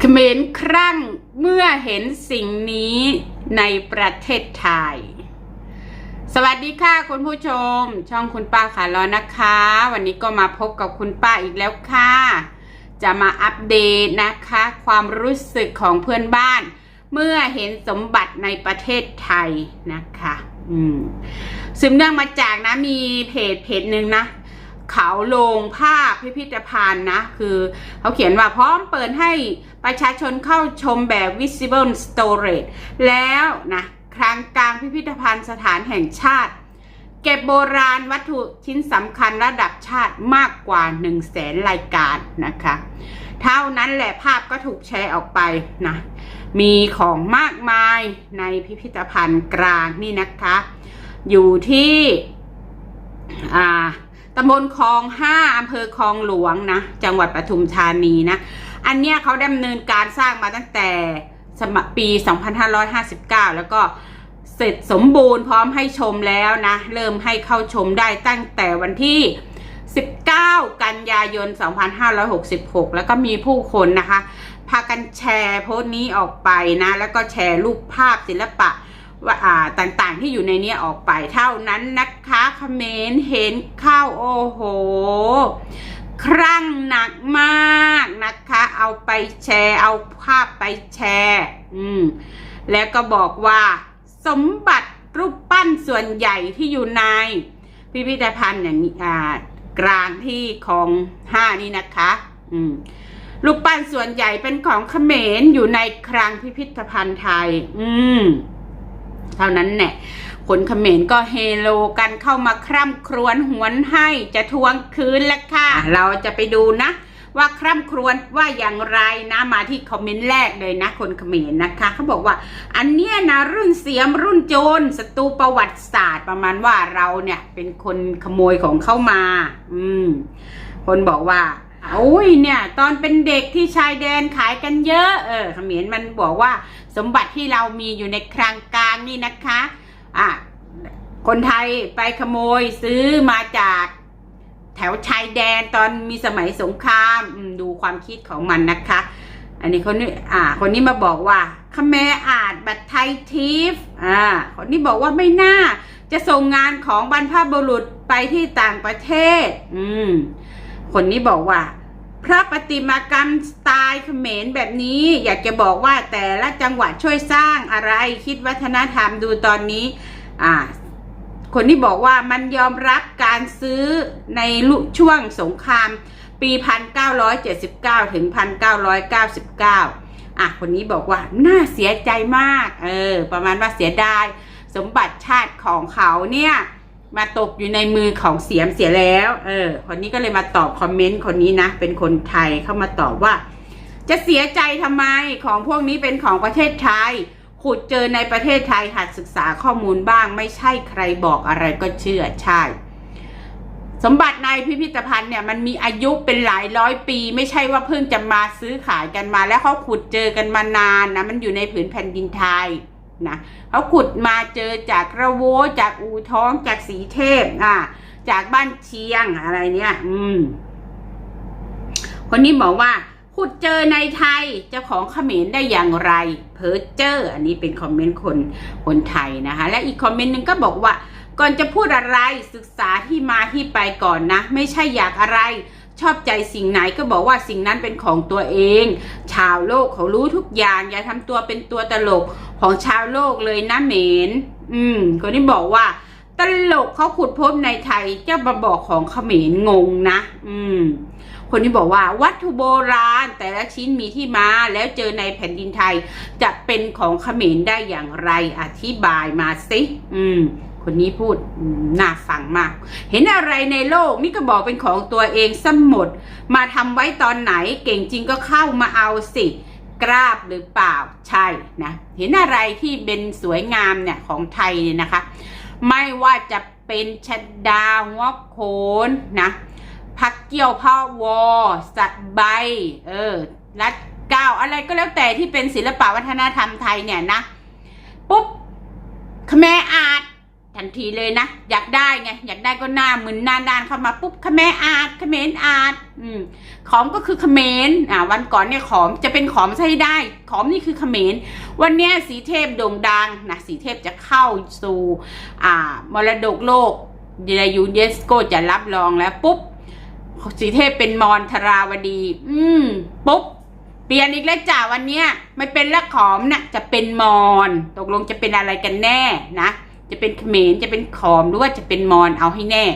เขมรครั่งเมื่อเห็นสิ่งนี้ในประเทศไทย สวัสดีค่ะคุณผู้ชม ช่องคุณป้าขาล้อนะคะ วันนี้ก็มาพบกับคุณป้าอีกแล้วค่ะ จะมาอัปเดตนะคะ ความรู้สึกของเพื่อนบ้าน เมื่อเห็นสมบัติในประเทศไทยนะคะ อืมสืบเนื่องมาจากนะมีเพจเพจหนึ่งนะ เขาลงภาพพิพิธภัณฑ์นะ คือเขาเขียนว่าพร้อมเปิดให้ประชาชนเข้าชมแบบ visible storage แล้วนะครั้งกลางพิพิธภัณฑ์สถานแห่งชาติ เก็บโบราณวัตถุชิ้นสำคัญระดับชาติมากกว่า1 0 0 0 0แสนรายการนะคะ เท่านั้นแหละภาพก็ถูกแชร์ออกไปนะมีของมากมายในพิพิธภัณฑ์กลางนี่นะคะ อยู่ที่อ่า ตำบลคลองห้าอำเภอคลองหลวงนะ จังหวัดปทุมธานีนะ อันเนี้ยเขาดำเนินการสร้างมาตั้งแต่สมปี 2559 แล้วก็เสร็จสมบูรณ์พร้อมให้ชมแล้วนะ เริ่มให้เข้าชมได้ตั้งแต่วันที่ 19 กันยายน 2566 แล้วก็มีผู้คนนะคะ พากันแชร์โพสต์นี้ออกไปนะ แล้วก็แชร์รูปภาพศิลปะ ว่าต่างๆที่อยู่ในนี้ออกไปเท่านั้นนะคะคอมเขมนเห็นเข้าโอ้โห ครั่งหนักมากนะคะ เอาไปแชร์ เอาภาพไปแชร์อืมแล้วก็บอกว่าสมบัติรูปปั้นส่วนใหญ่ที่อยู่ใน พิพิธภัณฑ์อย่างอ่ากลางที่ของห้านี่นะคะ อืมรูปปั้นส่วนใหญ่เป็นของเขมรอยู่ในคลังพิพิธภัณฑ์ไทย อืม เท่านั้นแหละคนเขมรก็เฮโลกันเข้ามาคร่ำครวญหวนให้จะทวงคืนแล้วค่ะ เราจะไปดูนะ ว่าคร่ำครวญว่าอย่างไรนะมาที่คอมเมนต์แรกเลยนะคนเขมรนะคะเขาบอกว่า อันเนี้ยนะรุ่นเสียมรุ่นโจรศัตรูประวัติศาสตร์ประมาณว่าเราเนี่ยเป็นคนขโมยของเข้ามา อืม คนบอกว่าโอุ้ยเนี่ย ตอนเป็นเด็กที่ชายแดนขายกันเยอะ เออเขมรมันบอกว่าสมบัติที่เรามีอยู่ในคลังกลางนี่นะคะอะคนไทยไปขโมยซื้อมาจากแถวชายแดนตอนมีสมัยสงครามดูความคิดของมันนะคะ อันนี้คนนี้อ่า คนนี้มาบอกว่าขแมอาจบัตไทยทิฟอ่าคนนี้บอกว่าไม่น่าจะส่งงานของบรรพบุรุษไปที่ต่างประเทศ อืม คนนี้บอกว่า พระประติมากรรมสไตล์เขมรแบบนี้ อยากจะบอกว่าแต่ละจังหวัดช่วยสร้างอะไรคิดวัฒนธรรมดูตอนนี้ อ่า คนที่บอกว่ามันยอมรับการซื้อในลุช่วงสงคราม ปี 1979 ถึง 1999 อะ คนนี้บอกว่าน่าเสียใจมาก เออ ประมาณว่าเสียดายสมบัติชาติของเขาเนี่ย มาตกอยู่ในมือของเสียมเสียแล้ว เออ คนนี้ก็เลยมาตอบคอมเมนต์คนนี้นะ เป็นคนไทยเข้ามาตอบว่า จะเสียใจทำไมของพวกนี้เป็นของประเทศไทย ขุดเจอในประเทศไทยหัดศึกษาข้อมูลบ้าง ไม่ใช่ใครบอกอะไรก็เชื่อใช่ สมบัติในพิพิธภัณฑ์เนี่ยมันมีอายุเป็นหลายร้อยปี ไม่ใช่ว่าเพิ่งจะมาซื้อขายกันมา แล้วเขาขุดเจอกันมานานนะมันอยู่ในผืนแผ่นดินไทย นะเขาขุดมาเจอจากระโวจากอูท้องจากสีเทพอะจากบ้านเชียงอะไรเนี่ย อืม คนนี้บอกว่า ขุดเจอในไทยเจ้าของเขมรได้อย่างไร เพอเจอร์อันนี้เป็นคอมเมนต์คนคนไทยนะคะ และอีกคอมเมนต์หนึ่งก็บอกว่า ก่อนจะพูดอะไรศึกษาที่มาที่ไปก่อนนะ ไม่ใช่อยากอะไร ชอบใจสิ่งไหนก็บอกว่าสิ่งนั้นเป็นของตัวเอง ชาวโลกเขารู้ทุกอย่างอย่าทำตัวเป็นตัวตลกของชาวโลกเลยนะเหมนอืมคนนี้บอกว่า ตลกเขาขุดพบในไทยเจ้ามาบอกของเขมรงงนะ อืมคนนี้บอกว่าวัตถุโบราณแต่ละชิ้นมีที่มาแล้วเจอในแผ่นดินไทย จะเป็นของเขมรได้อย่างไรอธิบายมาสิ อืม คนนี้พูดน่าฟังมาก เห็นอะไรในโลกนี่ก็บอกเป็นของตัวเองสมหมด มาทำไว้ตอนไหนเก่งจริงก็เข้ามาเอาสิกราบหรือเปล่าใช่นะเห็นอะไรที่เป็นสวยงามเนี่ยของไทยเนี่ยนะคะ ไม่ว่าจะเป็นชดดาหัวโขนนะพักเกี่ยวผ้าวอสัตว์ใบเออรัดเก้าอะไรก็แล้วแต่ที่เป็นศิลปะวัฒนธรรมไทยเนี่ยนะ ปุ๊บขแมอาร์ต ทันทีเลยนะ อยากได้ไง อยากได้ก็หน้ามึนหน้าด้านเข้ามาปุ๊บขมรอาดเขมรอาดอืมขอมก็คือเขมรอ่าวันก่อนเนี่ยขอมจะเป็นขอมใช่ได้ ขอมนี่คือเขมรวันเนี้ยสีเทพโด่งดังนะสีเทพจะเข้าสู่อ่ามรดกโลกในยูเนสโกจะรับรองแล้วปุ๊บสีเทพเป็นมอนทราวดี อืมปุ๊บเปลี่ยนอีกแล้วจ้าวันเนี้ยไม่เป็นละขอมนะ่ะจะเป็นมอน ตกลงจะเป็นอะไรกันแน่นะ จะเป็นเขมรจะเป็นขอมหรือว่าจะเป็นมอนเอาให้แน่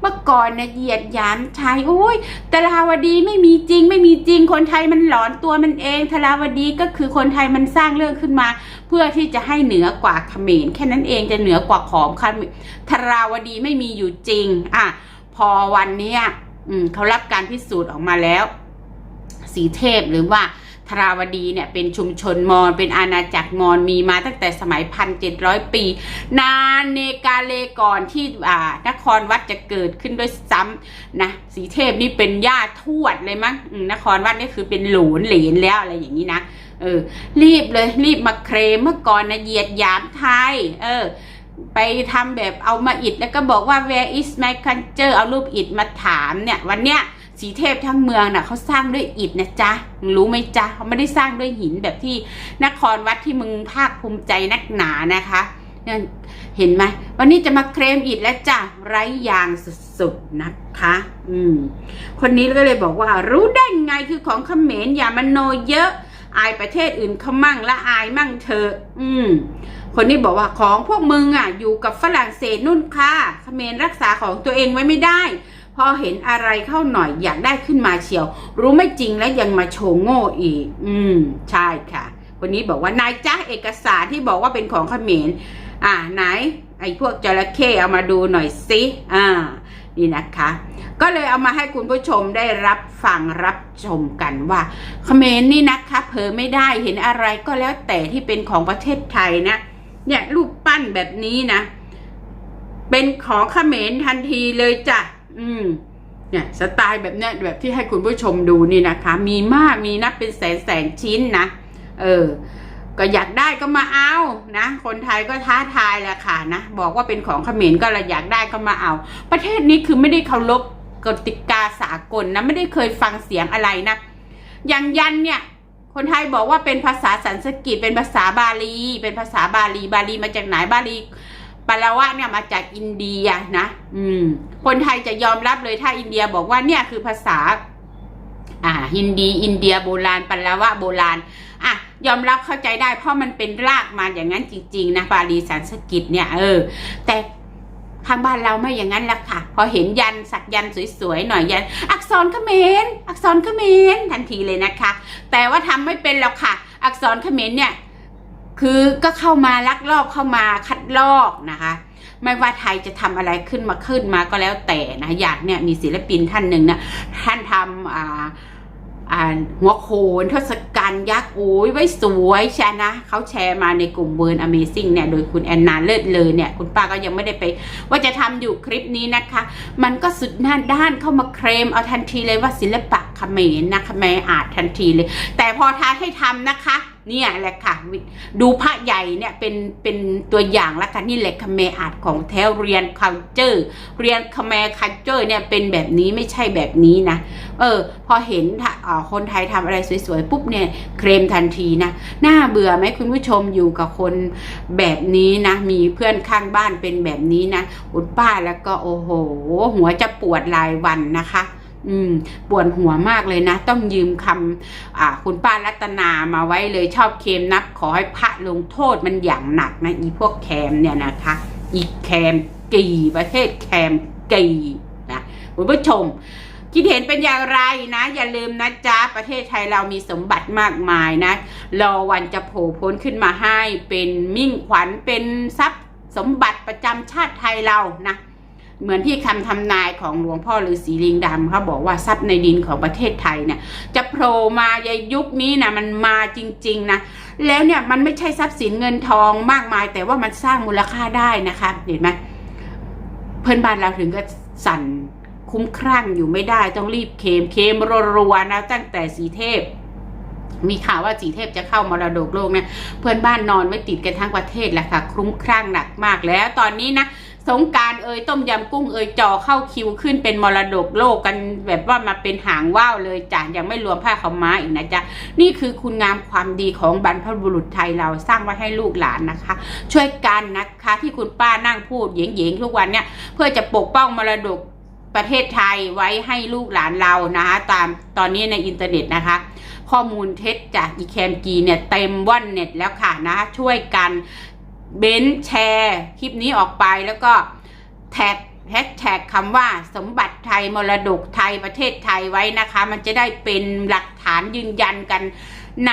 เมื่อก่อนนะเหยียดยามชายโอ้ยทราวดีไม่มีจริง ไม่มีจริง คนไทยมันหลอนตัวมันเองทราวดีก็คือคนไทยมันสร้างเรื่องขึ้นมา เพื่อที่จะให้เหนือกว่าเขมรแค่นั้นเองจะเหนือกว่าขอมค่ะทราวดีไม่มีอยู่จริง อะ พอวันเนี้ยอืมเขารับการพิสูจน์ออกมาแล้ว สีเทพหรือว่า ทราวดีเนี่ยเป็นชุมชนมอญเป็นอาณาจักรมอญมีมาตั้งแต่สมัยพันเจ็ดร้อยปี นานเนกาเลก่อนที่อ่านครวัดจะเกิดขึ้นด้วยซ้ำนะสีเทพนี่เป็นญาติทวดเลยมั้งนครวัดนี่คือเป็นหลวนเหลนแล้วอะไรอย่างนี้นะเออรีบเลยรีบมาเคลมเมื่อก่อนนะเหยียดหยามไทย เออ ไปทำแบบเอามาอิดแล้วก็บอกว่า where is my culture เอารูปอิดมาถามเนี่ย วันเนี้ย สีเทพทั้งเมืองน่ะเขาสร้างด้วยอิฐนะจ๊ะรู้ไหมจ๊ะเขาไม่ได้สร้างด้วยหินแบบที่นครวัดที่มึงภาคภูมิใจนักหนานะคะเนี่ยเห็นไหมวันนี้จะมาเคลมอิฐแล้วจ้ะไร้ยางสุดๆนะคะ อืม คนนี้ก็เลยบอกว่า รู้ได้ไงคือของเขมรอย่ามโนเยอะ อายประเทศอื่นเขามั่งและอายมั่งเธอะอืม คนนี้บอกว่าของพวกมึงอะ อยู่กับฝรั่งเศสนู่นค่ะเขมรรักษาของตัวเองไว้ไม่ได้ พอเห็นอะไรเข้าหน่อยอยากได้ขึ้นมาเชียว รู้ไม่จริงแล้วยังมาโชว์โง่อีก อืม ใช่ค่ะ คนนี้บอกว่านายจ้าเอกสารที่บอกว่าเป็นของเขมรอ่าไหน ไอ้พวกจระเข้เอามาดูหน่อยสิอ่านี่นะคะ ก็เลยเอามาให้คุณผู้ชมได้รับฟังรับชมกันว่าเขมรนี่นะคะเผลอไม่ได้เห็นอะไรก็แล้วแต่ที่เป็นของประเทศไทยนะเนี่ยรูปปั้นแบบนี้นะ เป็นของเขมรทันทีเลยจ้ะ อืมเนี่ยสไตล์แบบเนี้ยแบบที่ให้คุณผู้ชมดูนี่นะคะ มีมากมีนับเป็นแสนแสนชิ้นนะเออ ก็อยากได้ก็มาเอานะ คนไทยก็ท้าทายแหละค่ะนะ บอกว่าเป็นของเขมรก็เลยอยากได้ก็มาเอา ประเทศนี้คือไม่ได้เคารพกติกาสากลนะ ไม่ได้เคยฟังเสียงอะไรนะอย่างยันเนี่ย คนไทยบอกว่าเป็นภาษาสันสกฤตเป็นภาษาบาลี เป็นภาษาบาลีบาลีมาจากไหนบาลี ปาลาวะเนี่ยมาจากอินเดียนะ อืม คนไทยจะยอมรับเลยถ้าอินเดียบอกว่าเนี่ยคือภาษา อ่า ฮินดี อินเดียโบราณปาลาวะโบราณ อะ ยอมรับเข้าใจได้ เพราะมันเป็นรากมาอย่างนั้นจริง ๆ นะบาลีสันสกฤตเนี่ย เออ แต่ทางบ้านเราไม่อย่างนั้นละค่ะ พอเห็นยันสักยันสวยๆหน่อยยัน อักษรเขมรอักษรเขมรทันทีเลยนะคะ แต่ว่าทำไม่เป็นหรอกค่ะ อักษรเขมรเนี่ย คือก็เข้ามาลักลอบเข้ามาคัดลอกนะคะ ไม่ว่าไทยจะทำอะไรขึ้นมาขึ้นมาก็แล้วแต่นะอยางเนี่ยมีศิลปินท่านหนึ่งนะท่านทำอ่าอ่าหัวโขนทศกัณฐ์ยักษ์โอ้ยไว้สวยใช่นะเขาแชร์มาในกลุ่มเบิร์น Amazing เนี่ย โดยคุณแอนนาเลิศเลยเนี่ย คุณป้าก็ยังไม่ได้ไป ว่าจะทำอยู่คลิปนี้นะคะ มันก็สุดหน้าด้านเข้ามาเคลมเอาทันทีเลยว่าศิลปะเขมรนะเขมรอาจทันทีเลย แต่พอท้าให้ทำนะคะ เนี่ยแหละค่ะ ดูพระใหญ่เนี่ยเป็นเป็นตัวอย่างแล้วกันนี่แหละคเมอาร์ตของแท้เรียน culture เรียนคเม culture เนี่ยเป็นแบบนี้ไม่ใช่แบบนี้นะ เออ พอเห็นอคนไทยทำอะไรสวยๆปุ๊บเนี่ยเคลมทันทีนะน่าเบื่อไหมคุณผู้ชมอยู่กับคนแบบนี้นะ มีเพื่อนข้างบ้านเป็นแบบนี้นะอุดป้าแล้วก็โอ้โห หัวจะปวดรายวันนะคะ อืมปวดหัวมากเลยนะ ต้องยืมคำอ่า คุณป้ารัตนามาไว้เลยชอบเคมนับขอให้พระลงโทษมันอย่างหนักนะ อีพวกแคมเนี่ยนะคะ อีแคมกีประเทศแคมกีนะคุณผู้ชมคิดเห็นเป็นอย่างไรนะ อย่าลืมนะจ๊ะ ประเทศไทยเรามีสมบัติมากมายนะ รอวันจะโผล่พ้นขึ้นมาให้เป็นมิ่งขวัญเป็นทรัพย์สมบัติประจำชาติไทยเรานะ เหมือนที่คำทำนายของหลวงพ่อฤาษีลิงดำเขาบอกว่าทรัพย์ในดินของประเทศไทยเนี่ย จะโผล่มาในยุคนี้นะมันมาจริง ๆ นะ แล้วเนี่ยมันไม่ใช่ทรัพย์สินเงินทองมากมาย แต่ว่ามันสร้างมูลค่าได้นะคะเห็นไหมเพื่อนบ้านเราถึงก็สั่นคุ้มครั่งอยู่ไม่ได้ต้องรีบเคมเคมรัวๆนะตั้งแต่สีเทพ มีข่าวว่าสีเทพจะเข้ามรดกโลกเนี่ยเพื่อนบ้านนอนไม่ติดกันทั้งประเทศแหละค่ะ คุ้มคลั่งหนักมากแล้วตอนนี้นะ สงการเอ่ยต้มยำกุ้งเอ่ยจอเข้าคิวขึ้นเป็นมรดกโลกกันแบบว่ามาเป็นหางว่าวเลยจ้ะยังไม่รวมผ้าขาวม้าอีกนะจ๊ะนี่คือคุณงามความดีของบรรพบุรุษไทยเราสร้างไว้ให้ลูกหลานนะคะ ช่วยกันนะคะที่คุณป้านั่งพูดเหยงๆทุกวันเนี่ยเพื่อจะปกป้องมรดกประเทศไทยไว้ให้ลูกหลานเรานะคะตามตอนนี้ในอินเทอร์เน็ตนะคะ ข้อมูลเท็จจากอีแคมกีเนี่ยเต็มว่อนเน็ตแล้วค่ะนะช่วยกัน เบนแชร์คลิปนี้ออกไปแล้วก็แท็กแฮชแท็กคำว่าสมบัติไทยมรดกไทยประเทศไทยไว้นะคะ มันจะได้เป็นหลักฐานยืนยันกัน ใน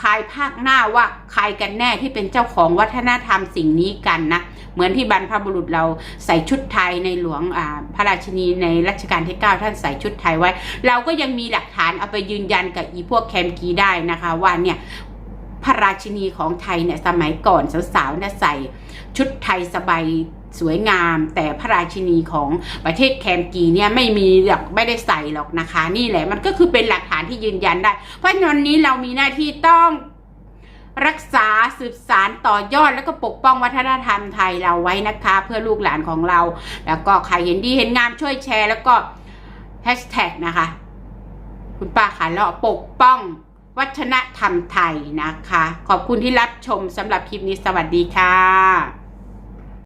ภายภาคหน้าว่าใครกันแน่ที่เป็นเจ้าของวัฒนธรรมสิ่งนี้กันนะ เหมือนที่บรรพบุรุษเราใส่ชุดไทยในหลวงอ่าพระราชินีในรัชกาลที่ 9 ท่านใส่ชุดไทยไว้ เราก็ยังมีหลักฐานเอาไปยืนยันกับอีพวกแคมกีได้นะคะ ว่าเนี่ย พระราชินีของไทยเนี่ยสมัยก่อนสาวๆเนี่ยใส่ชุดไทยสบายสวยงาม แต่พระราชินีของประเทศแคมกีเนี่ยไม่มีหรอกไม่ได้ใส่หรอกนะคะ นี่แหละมันก็คือเป็นหลักฐานที่ยืนยันได้ เพราะฉะนั้นวันนี้เรามีหน้าที่ต้องรักษาสืบสารต่อยอดแล้วก็ปกป้องวัฒนธรรมไทยเราไว้นะคะ เพื่อลูกหลานของเรา แล้วก็ใครเห็นดีเห็นงามช่วยแชร์ แล้วก็แฮชแท็กนะคะ คุณป้าขาเลาะปกป้อง วัฒนธรรมไทยนะคะ ขอบคุณที่รับชมสำหรับคลิปนี้สวัสดีค่ะ